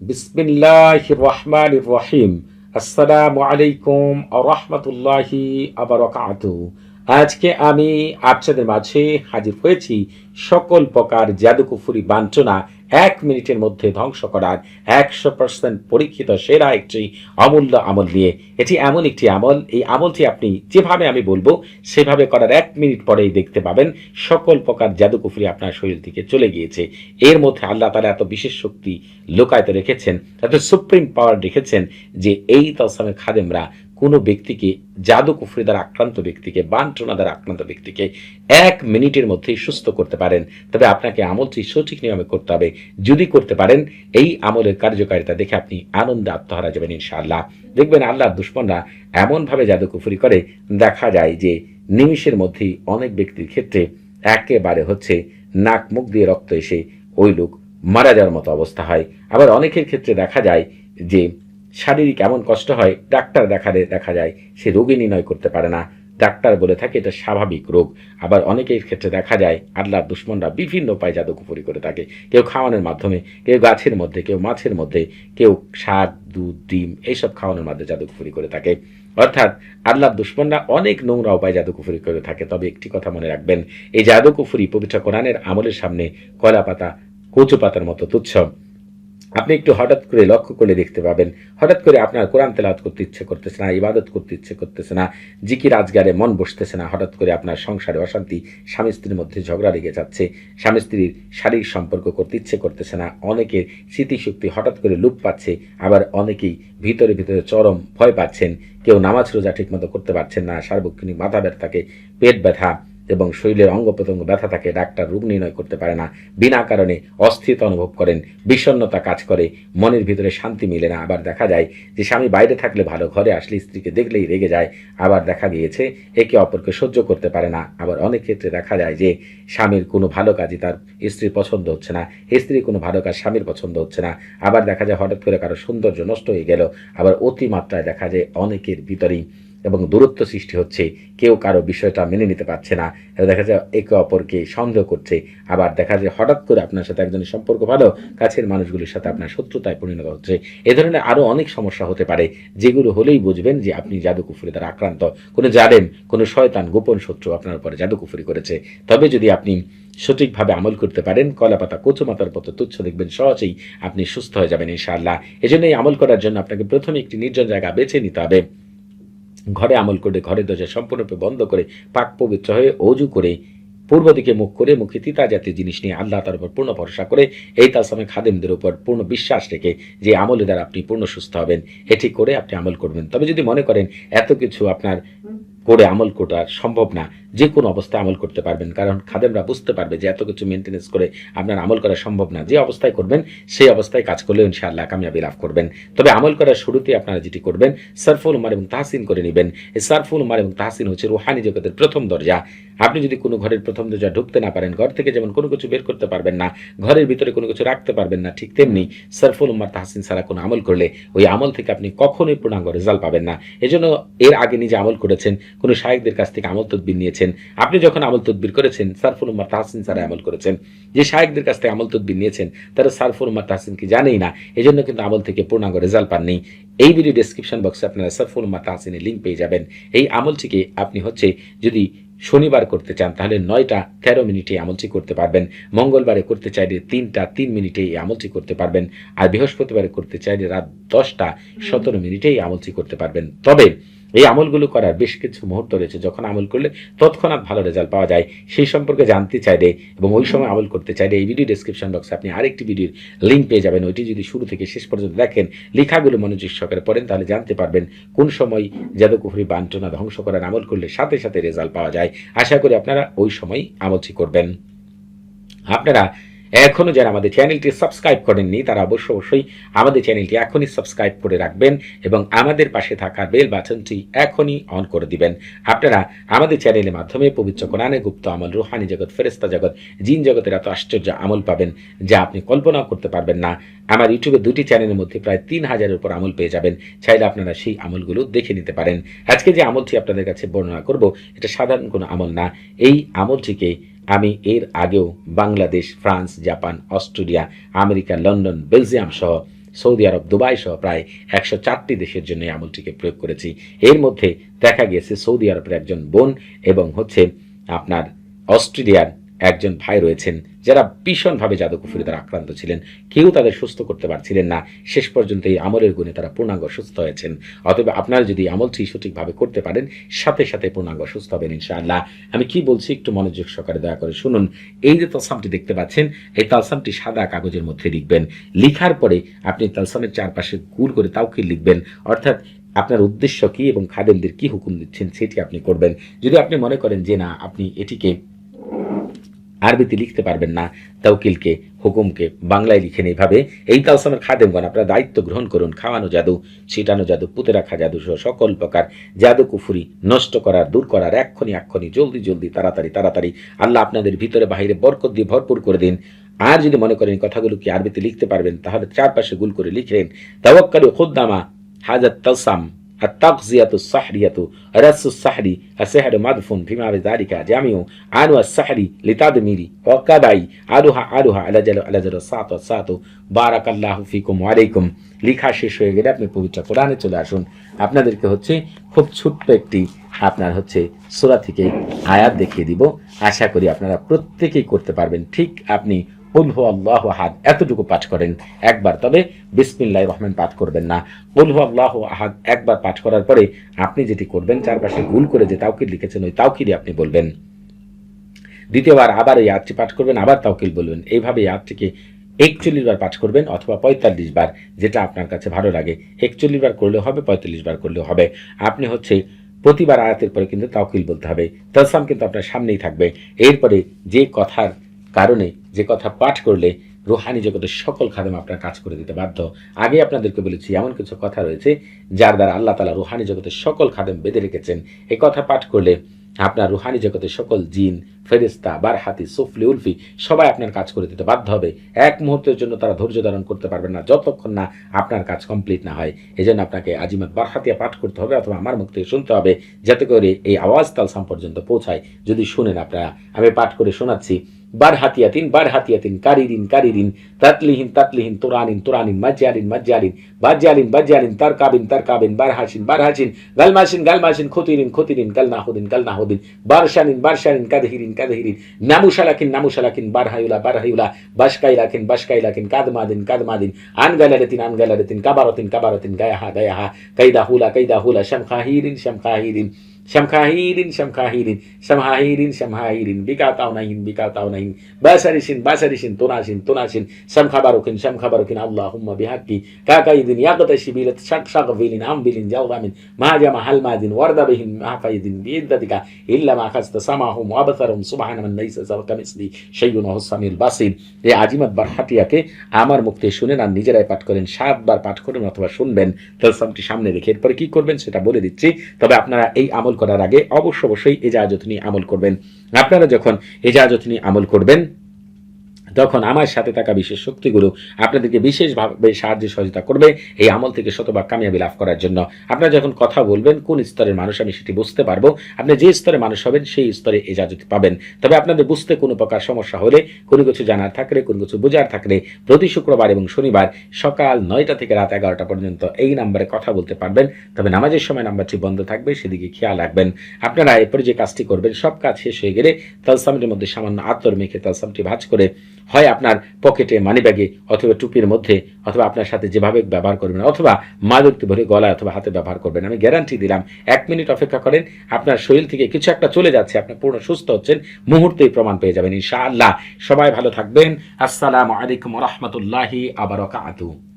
বিসমিল্লাহ রহমান রহিম আসসালামু আলাইকুম রহমতুল্লাহি আবরকাত আজকে আমি আপনাদের মাঝে হাজির হয়েছি সকল প্রকার জাদুকুফুরি বাঞ্ছনা এক মিনিটের মধ্যে ধ্বংস করার একশো পার্সেন্ট পরীক্ষিত সেরা একটি অমূল্য আমল নিয়ে। এটি এমন একটি আমল, এই আমলটি আপনি যেভাবে আমি বলব, সেভাবে করার এক মিনিট পরেই দেখতে পাবেন সকল প্রকার জাদুকুফুরি আপনার শরীর থেকে চলে গিয়েছে। এর মধ্যে আল্লাহ তালা এত বিশেষ শক্তি লোকায়ত রেখেছেন, এত সুপ্রিম পাওয়ার রেখেছেন যে এই তলসামের খাদেমরা কোনো ব্যক্তিকে জাদু কুফরি দ্বারা আক্রান্ত ব্যক্তিকে বান্টনা দ্বারা আক্রান্ত ব্যক্তিকে এক মিনিটের মধ্যেই সুস্থ করতে পারেন। তবে আপনাকে আমলটি সঠিক নিয়মে করতে হবে। যদি করতে পারেন, এই আমলের কার্যকারিতা দেখে আপনি আনন্দে আত্মহারা যাবেন ইনশাআল্লাহ। দেখবেন আল্লাহর দুশ্মনরা এমনভাবে জাদু কুফরি করে। দেখা যায় যে নিমিষের মধ্যেই অনেক ব্যক্তির ক্ষেত্রে একেবারে হচ্ছে নাক মুখ দিয়ে রক্ত এসে ওই লোক মারা যাওয়ার মতো অবস্থা হয়। আবার অনেকের ক্ষেত্রে দেখা যায় যে শারীরিক এমন কষ্ট হয়, ডাক্তার দেখালে দেখা যায় সে রোগী নির্ণয় করতে পারে না। ডাক্তার বলে থাকে এটা স্বাভাবিক রোগ। আবার অনেকের ক্ষেত্রে দেখা যায় আল্লাহর দুশ্মনরা বিভিন্ন উপায় জাদুকুপুরি করে থাকে। কেউ খাওয়ানোর মাধ্যমে, কেউ গাছের মধ্যে, কেউ মাছের মধ্যে, কেউ শাক দুধ, ডিম এইসব খাওয়ানোর মাধ্যমে জাদুকুপুরি করে থাকে। অর্থাৎ আল্লাহর দুশ্মনরা অনেক নোংরা উপায় জাদুকুফুরি করে থাকে। তবে একটি কথা মনে রাখবেন, এই জাদুকুফুরি পবিত্র কোরআনের আমলের সামনে কলা পাতা কচু পাতার মতো তুচ্ছ। আপনি একটু হঠাৎ করে লক্ষ্য করে দেখতে পাবেন। হঠাৎ করে আপনার কোরআন তেলাওয়াত করতে ইচ্ছে করতেছে না, ইবাদত করতে ইচ্ছে করতেছে না, জিকির আজগারে মন বসতেছে না, হঠাৎ করে আপনার সংসারে অশান্তি, স্বামী স্ত্রীর মধ্যে ঝগড়া লেগে যাচ্ছে, স্বামী স্ত্রীর শারীরিক সম্পর্ক করতে ইচ্ছে করতেছে না, অনেকের স্মৃতিশক্তি হঠাৎ করে লুপ পাচ্ছে, আবার অনেকেই ভিতরে ভিতরে চরম ভয় পাচ্ছেন, কেউ নামাজ রোজা ঠিকমতো করতে পারছেন না, সার্বক্ষণিক মাথা ব্যথাকে পেট ব্যথা এবং শরীরের অঙ্গ প্রত্যঙ্গ ব্যথা থাকে ডাক্তার রোগ নির্ণয় করতে পারে না। বিনা কারণে অস্থিরতা অনুভব করেন, বিষণ্ণতা কাজ করে, মনের ভিতরে শান্তি মিলে না। আবার দেখা যায় যে স্বামী বাইরে থাকলে ভালো, ঘরে আসলে স্ত্রীকে দেখলেই রেগে যায়। আবার দেখা গিয়েছে একে অপরকে সহ্য করতে পারে না। আবার অনেক ক্ষেত্রে দেখা যায় যে স্বামীর কোনো ভালো কাজই তার স্ত্রীর পছন্দ হচ্ছে না। স্ত্রীর কোনো ভালো কাজ স্বামীর পছন্দ হচ্ছে না। আবার দেখা যায় হঠাৎ করে কারও সৌন্দর্য নষ্ট হয়ে গেল। আবার অতিমাত্রায় দেখা যায় অনেকের ভিতরেই এবং দূরত্ব সৃষ্টি হচ্ছে। কেউ কারও বিষয়টা মেনে নিতে পারছে না। দেখা যায় একে অপরকে সন্দেহ করছে। আবার দেখা যায় হঠাৎ করে আপনার সাথে একজনের সম্পর্ক ভালো, কাছের মানুষগুলির সাথে আপনার শত্রুতায় পরিণত হচ্ছে। এ ধরনের আরও অনেক সমস্যা হতে পারে। যেগুলো হলেই বুঝবেন যে আপনি জাদুকুফুরি দ্বারা আক্রান্ত। কোনো জালেম, কোনো শয়তান, গোপন শত্রু আপনার উপরে জাদুকুফুরি করেছে। তবে যদি আপনি সঠিকভাবে আমল করতে পারেন কলা পাতা কচু মাতার পথে তুচ্ছ দেখবেন, সহজেই আপনি সুস্থ হয়ে যাবেন ইনশাআল্লাহ। এজন্য এই আমল করার জন্য আপনাকে প্রথমে একটি নির্জন জায়গা বেছে নিতে হবে। ঘরে আমল করে ঘরের দরজা সম্পূর্ণরূপে বন্ধ করে, পাক পবিত্র হয়ে অজু করে, পূর্ব দিকে মুখ করে, মুখে তিতা জাতীয় জিনিস নিয়ে আল্লাহ তার উপর পূর্ণ ভরসা করে, এই তালসামে খাদেমদের উপর পূর্ণ বিশ্বাস রেখে যে আমলের দ্বারা আপনি পূর্ণ সুস্থ হবেন, এটি করে আপনি আমল করবেন। তবে যদি মনে করেন এত কিছু আপনার করে আমল করা সম্ভব না, যে কোনো অবস্থায় আমল করতে পারবেন। কারণ খাদেমরা বুঝতে পারবে যে এত কিছু মেনটেনেন্স করে আপনার আমল করা সম্ভব না। যে অবস্থায় করবেন, সেই অবস্থায় কাজ করলে ইনশাআল্লাহ কামিয়াবি লাভ করবেন। তবে আমল করার শুরুতে আপনারা যেটি করবেন, সারফুল উমার এবং তাহসিন করে নেবেন। এই সারফুল উমার এবং তাহসিন হচ্ছে রুহানি জগতের প্রথম দরজা। আপনি যদি কোনো ঘরের প্রথম দরজা ঢুকতে না পারেন, ঘর থেকে যেমন কোনো কিছু বের করতে পারবেন না, ঘরের ভিতরে কোনো কিছু রাখতে পারবেন না, ঠিক তেমনি সারফুল উমার তাহসিন ছাড়া কোনো আমল করলে ওই আমল থেকে আপনি কখনোই পূর্ণাঙ্গ রেজাল্ট পাবেন না। এজন্য এর আগে নিজে আমল করেছেন কোনো শাহেকদের কাছ থেকে আমল তদবির নিয়েছেন। আপনি যখন আমল তদবির করেছেন, সারফুল উম্মার তাহসিন ছাড়া আমল করেছেন। যে শাহেকদের কাছ থেকে আমল তদবির নিয়েছেন, তারা সারফুল উম্মার তাহসিন কি জানেই না, এজন্য কিন্তু আমল থেকে পূর্ণাঙ্গ রেজাল্ট পাননি। এই ভিডিও ডেসক্রিপশন বক্সে আপনারা সারফুল উম্মার তাহসিনের লিঙ্ক পেয়ে যাবেন। এই আমলটিকে আপনি হচ্ছে যদি শনিবার করতে চান, তাহলে নয়টা তেরো মিনিটে আমলটি করতে পারবেন। মঙ্গলবারে করতে চাইলে তিনটা তিন মিনিটে এই আমলটি করতে পারবেন। আর বৃহস্পতিবারে করতে চাইলে রাত দশটা সতেরো মিনিটে এই আমলটি করতে পারবেন। তবে এই আমলগুলো করার বেশ কিছু মুহূর্ত রয়েছে। যখন আমল করলে তৎক্ষণাৎ ভালো রেজাল্ট পাওয়া যায়। সেই সম্পর্কে জানতে চাইলে এবং ওই সময় আমল করতে চাইলে এই ভিডিও ডিসক্রিপশন বক্সে আপনি আরেকটি ভিডিওর লিঙ্ক পেয়ে যাবেন। ওইটি যদি শুরু থেকে শেষ পর্যন্ত দেখেন, লেখাগুলো মনোযোগ সহকারে পড়েন, তাহলে জানতে পারবেন কোন সময় জাদুকুফরি বান্টনা ধ্বংস করার আমল করলে সাথে সাথে রেজাল্ট পাওয়া যায়। আশা করি আপনারা ওই সময় আমলটি করবেন। আপনারা এখনও যারা আমাদের চ্যানেলটি সাবস্ক্রাইব করেননি, তারা অবশ্য অবশ্যই আমাদের চ্যানেলটি এখনই সাবস্ক্রাইব করে রাখবেন এবং আমাদের পাশে থাকা বেল বাটনটি এখনই অন করে দিবেন। আপনারা আমাদের চ্যানেলের মাধ্যমে পবিত্র কোরআনে গুপ্ত আমল, রুহানি জগৎ ফেরেস্তা জগৎ, জিন জগতের এত আশ্চর্য আমল পাবেন যা আপনি কল্পনাও করতে পারবেন না। আমার ইউটিউবে দুটি চ্যানেলের মধ্যে প্রায় তিন হাজারের উপর আমল পেয়ে যাবেন। চাইলে আপনারা সেই আমলগুলো দেখে নিতে পারেন। আজকে যে আমলটি আপনাদের কাছে বর্ণনা করব, এটা সাধারণ কোনো আমল না। এই আমলটিকে আমি এর আগেও Bangladesh, France, Japan, Australia, America, London, Belgium সহ সৌদি আরব, দুবাই সহ প্রায় একশো চারটি দেশের জন্য এই আমলটিকে প্রয়োগ করেছি। এর মধ্যে দেখা গিয়েছে সৌদি আরবের একজন বোন এবং হচ্ছে আপনার অস্ট্রেলিয়ার একজন ভাই রয়েছেন যারা ভীষণভাবে জাদুকুফুরি দ্বারা আক্রান্ত ছিলেন। কেউ তাদের সুস্থ করতে পারছিলেন না। শেষ পর্যন্ত এই আমলের গুণে তারা পূর্ণাঙ্গ সুস্থ হয়েছেন। অতএব আপনারা যদি আমলটি সঠিকভাবে করতে পারেন, সাথে সাথে পূর্ণাঙ্গ সুস্থ হবেন ইনশাআল্লাহ। আমি কি বলছি একটু মনোযোগ সহকারে দয়া করে শুনুন। এই যে তালসামটি দেখতে পাচ্ছেন, এই তালসামটি সাদা কাগজের মধ্যে লিখবেন। লিখার পরে আপনি তালসামের চারপাশে গুল করে তাওকে লিখবেন। অর্থাৎ আপনার উদ্দেশ্য কি এবং খাদেমদের কি হুকুম দিচ্ছেন সেটি আপনি করবেন। যদি আপনি মনে করেন যে না, আপনি এটিকে আরবিতে লিখতে পারবেন না তাউকিলকে হুকুমকে, বাংলায় লিখেন এইভাবে এই তালসামের খাদেমগণ, আপনারা দায়িত্ব গ্রহণ করুন, খাওয়ানো জাদু, ছিটানো জাদু, পুঁতে রাখা জাদু সহ সকল প্রকার জাদু কুফুরি নষ্ট করার, দূর করার এক্ষণি এক্ষণি জলদি জলদি, তাড়াতাড়ি তাড়াতাড়ি, আল্লাহ আপনাদের ভিতরে বাহিরে বরকত দিয়ে ভরপুর করে দিন। আর যদি মনে করেন কথাগুলো কি আরবিতে লিখতে পারবেন, তাহলে চারপাশে গুল করে লিখেন তাওয়াক্কালু খুদ্দামা হাজাত তালসাম। التغذية السحرية رأس السحر السحر مدفون فيما بذلك جامع عنو السحر لتدمير وكدعي আলুহা আলুহা আলাজাল আলাজাল সাত সাত বারাক আল্লাহ ফিকুম ওয়ালাইকুম লেখা শেষ হয়ে গেলে আপনি পবিত্র কোরআনে চলে আসুন আপনাদেরকে হচ্ছে খুব ছোট্ট একটি আপনার হচ্ছে সূরা থেকে আয়াত দেখিয়ে দিব আশা করি আপনারা প্রত্যেকেই করতে পারবেন ঠিক আপনি উলহু আল্লাহ আহাদ। এতটুকু পাঠ করেন, একবার। তবে বিসমিল্লাহ রহমান পাঠ করবেন না। উলহু আল্লাহ আহাদ একবার পাঠ করার পরে আপনি যেটি করবেন, চারপাশে গুল করে যে তাওকিল লিখেছেন, ওই তাওকিলই আপনি বলবেন। দ্বিতীয়বার আবার এই আয়াতটি পাঠ করবেন, আবার তাওকিল বলবেন। এইভাবে এই আয়াতটিকে একচল্লিশ বার পাঠ করবেন অথবা পঁয়তাল্লিশ বার, যেটা আপনার কাছে ভালো লাগে। একচল্লিশ বার করলেও হবে, পঁয়তাল্লিশ বার করলেও হবে। আপনি হচ্ছে প্রতিবার আয়াতের পরে কিন্তু তাওকিল বলতে হবে। তালসাম কিন্তু আপনার সামনেই থাকবে। এরপরে যে কথার কারণে যে কথা পাঠ করলে রুহানি জগতের সকল খাদেম আপনার কাজ করে দিতে বাধ্য। আগে আপনাদেরকে বলেছি, এমন কিছু কথা রয়েছে যার দ্বারা আল্লাহ তালা রুহানি জগতের সকল খাদেম বেঁধে রেখেছেন। এই কথা পাঠ করলে আপনার রুহানি জগতের সকল জিন ফেরিস্তা বারহাতি, সুফলি, উলফি সবাই আপনার কাজ করে দিতে বাধ্য হবে। এক মুহূর্তের জন্য তারা ধৈর্য ধারণ করতে পারবেন না যতক্ষণ না আপনার কাজ কমপ্লিট না হয়। এই জন্য আপনাকে আজিমাত বারহাতিয়া পাঠ করতে হবে অথবা আমার মুখ থেকে শুনতে হবে, যাতে করে এই আওয়াজ তালসাম পর্যন্ত পৌঁছায়। যদি শুনেন আপনারা, আমি পাঠ করে শোনাচ্ছি। বার হাতিয়াতিন বার হাতিয়াতিন কারিরিন কারিরিন তাতলিহিন তাতলিহিন তুরানিন তুরানিন মাজ্জালিন মাজ্জালিন বাজ্জালিন বাজ্জালিন তার কাবিন তার কাবিন বার হাসিন বার হাসিন গালমাসিন গালমাসিন খতিরিন খতিরিন কালনাহুদিন কালনাহুদিন বারশানিন বারশানিন কাদহিরিন কাদহিরিন নামুশালাকিন নামুশালাকিন বারহায়ুলা বারহায়ুলা বাসকাইলাকিন বাসকাইলাকিন কাদমাদিন কাদমাদিন আনগালারেতিন আনগালারেতিন কাবারতিন কাবারতিন গায়াহা গায়াহা কাইদা হুলা কাইদা হুলা শামখাহিরিন শামখাহিরিন Syamkahirin, syamkahirin, syamhahirin, syamhahirin, bikataunahin, bikataunahin, basarisin, basarisin, tunasin, tunasin, syamkhabarukin, syamkhabarukin, Allahumma bihaqi, kakaidin, yaqtashi bilat, shak shakvilin, ambilin, jawdamin, mahajama halmadin, wardabihin, mahfaidin, biiddatika, illa ma khasta samahum, abtharum, subhana man laysa sabaka misli, shayyun হুসামিল বাসির এই আজিমাত হাতিয়াকে আমার মুক্তি শুনেন আর নিজেরাই পাঠ করেন সাতবার পাঠ করেন অথবা শুনবেন তালসামটি সামনে রেখে এরপরে কি করবেন সেটা বলে দিচ্ছি তবে আপনারা এই আমল করার আগে অবশ্য অবশ্যই এজাজত নিয়ে আমল করবেন। আপনারা যখন এজাজত নিয়ে আমল করবেন তখন আমার সাথে থাকা বিশেষ শক্তিগুলো আপনাদেরকে বিশেষভাবে সাহায্য সহযোগিতা করবে। এই আমল থেকে শতভাগ কামিয়াবি লাভ করার জন্য। আপনারা যখন কথা বলবেন, কোন স্তরের মানুষ আমি সেটি বুঝতে পারব। আপনি যে স্তরে মানুষ হবেন, সেই স্তরে এজাজত পাবেন। তবে আপনাদের বুঝতে কোনো প্রকার সমস্যা হলে, কোনো কিছু জানার থাকলে, কোনো কিছু বোঝার থাকলে, প্রতি শুক্রবার এবং শনিবার সকাল নয়টা থেকে রাত এগারোটা পর্যন্ত এই নাম্বারে কথা বলতে পারবেন। তবে নামাজের সময় নাম্বারটি বন্ধ থাকবে, সেদিকে খেয়াল রাখবেন। আপনারা এরপরে যে কাজটি করবেন, সব কাজ শেষ হয়ে গেলে তালসামের মধ্যে সামান্য আতর মেখে তালসামটি ভাজ করে হয় আপনার পকেটে মানি ব্যাগে অথবা টুপির মধ্যে, অথবা আপনার সাথে যেভাবে ব্যবহার করবেন, অথবা মাদকটি ভরে গলায় অথবা হাতে ব্যবহার করবেন। আমি গ্যারান্টি দিলাম, এক মিনিট অপেক্ষা করেন, আপনার শরীর থেকে কিছু একটা চলে যাচ্ছে, আপনি পূর্ণ সুস্থ হচ্ছেন, মুহূর্তেই প্রমাণ পেয়ে যাবেন, ইনশাআল্লাহ। সবাই ভালো থাকবেন। আসসালামু আলাইকুম রহমতুল্লাহি আবারকাতু